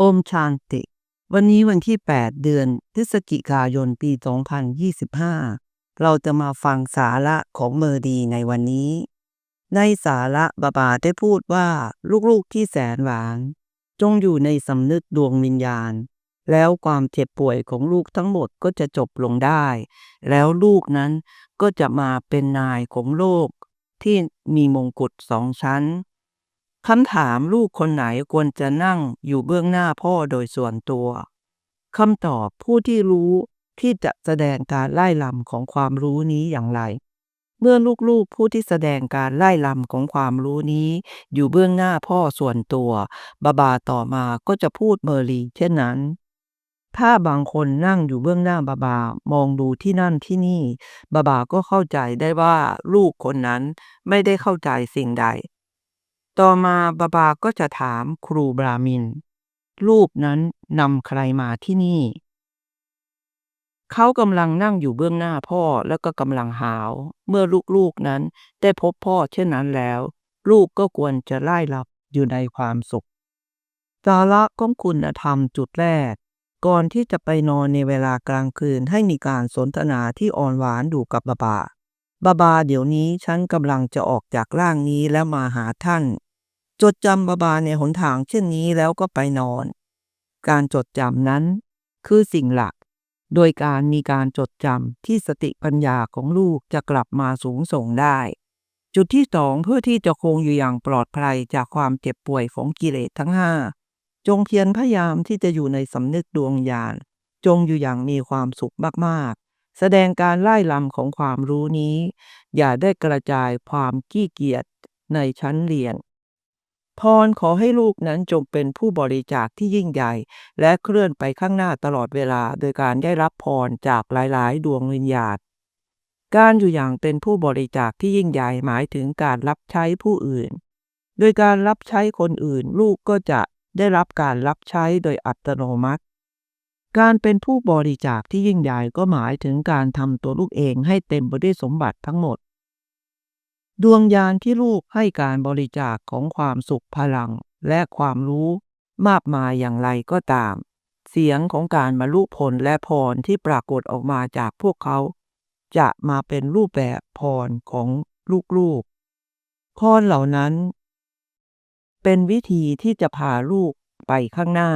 โอมชานติ วันนี้วันที่ 8 เดือนพฤศจิกายนปี 2025 เราจะมาฟังสาระของเมอร์ดีในวันนี้ ในสาระบาบาได้พูดว่าลูกๆที่แสนหวาน จงอยู่ในสำนึกดวงวิญญาณ แล้วความเจ็บป่วยของลูกทั้งหมดก็จะจบลงได้ แล้วลูกนั้นก็จะมาเป็นนายของโลกที่มีมงกุฎสองชั้น คำถามลูกคนไหนควรจะนั่งอยู่เบื้องหน้าพ่อโดยส่วนตัว คำตอบผู้ที่รู้ที่จะแสดงการไล่ลำของความรู้นี้อย่างไร เมื่อลูกๆผู้ที่แสดงการไล่ลำของความรู้นี้ อยู่เบื้องหน้าพ่อส่วนตัวบาบาต่อมาก็จะพูดเมอรีเช่นนั้น ถ้าบางคนนั่งอยู่เบื้องหน้าบาบามองดูที่นั่นที่นี่บาบาก็เข้าใจได้ว่าลูกคนนั้นไม่ได้เข้าใจสิ่งใด ต่อมาบาบาก็จะถามครูบรามิน รูปนั้นนำใครมาที่นี่ เขากำลังนั่งอยู่เบื้องหน้าพ่อแล้วก็กำลังหาว เมื่อลูกๆนั้นได้พบพ่อเช่นนั้นแล้ว ลูกก็ควรจะไล่รับอยู่ในความสุขสาระของคุณธรรมจุดแรก ก่อนที่จะไปนอนในเวลากลางคืนให้มีการสนทนาที่อ่อนหวานดูกับบาบาบาบาเดี๋ยวนี้ฉันกำลังจะออกจากร่างนี้แล้วมาหาท่าน จดจำบาบาในหนทางเช่นนี้แล้วก็ไปนอน การจดจำนั้นคือสิ่งหลัก โดยการมีการจดจำที่สติปัญญาของลูกจะกลับมาสูงส่งได้ จุดที่สองเพื่อที่จะคงอยู่อย่างปลอดภัยจากความเจ็บป่วยของกิเลสทั้งห้าจงเพียรพยายามที่จะอยู่ในสำนึกดวงญาณจงอยู่อย่างมีความสุขมากๆ แสดงการไล่ลำของความรู้นี้ อย่าได้กระจายความขี้เกียจในชั้นเรียน พรขอให้ลูกนั้นจงเป็นผู้บริจาคที่ยิ่งใหญ่ และเคลื่อนไปข้างหน้าตลอดเวลา โดยการได้รับพรจากหลายๆ ดวงวิญญาณการอยู่อย่างเป็นผู้บริจาคที่ยิ่งใหญ่หมายถึงการรับใช้ผู้อื่น โดยการรับใช้คนอื่นลูกก็จะได้รับการรับใช้โดยอัตโนมัติ การเป็นผู้บริจาคที่ยิ่งใหญ่ก็หมายถึงการทำตัวลูกเองให้เต็มไปด้วยสมบัติทั้งหมด ดวงญาณที่ลูกให้การบริจาคของความสุขพลังและความรู้มากมายอย่างไรก็ตาม เสียงของการบรรลุผลและพรที่ปรากฏออกมาจากพวกเขา จะมาเป็นรูปแบบพรของลูกๆพรเหล่านั้น เป็นวิธีที่จะพาลูกไปข้างหน้า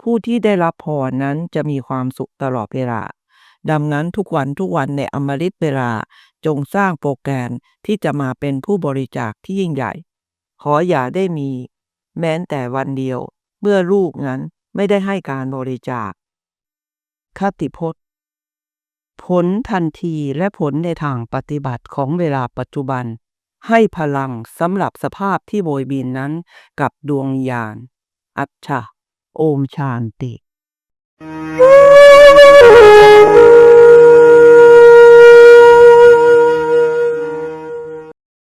ผู้ที่ได้รับพรนั้นจะมีความสุขตลอดเวลา ดังนั้นทุกวันทุกวันในอมฤตเวลาจงสร้างโปรแกรมที่จะมาเป็นผู้บริจาคที่ยิ่งใหญ่ ขออย่าได้มี แม้แต่วันเดียว เมื่อลูกนั้นไม่ได้ให้การบริจาคคติพจน์ ผลทันทีและผลในทางปฏิบัติของเวลาปัจจุบัน ให้พลังสำหรับสภาพที่โบยบินนั้นกับดวงญาณ อัจฉะโอมชานติ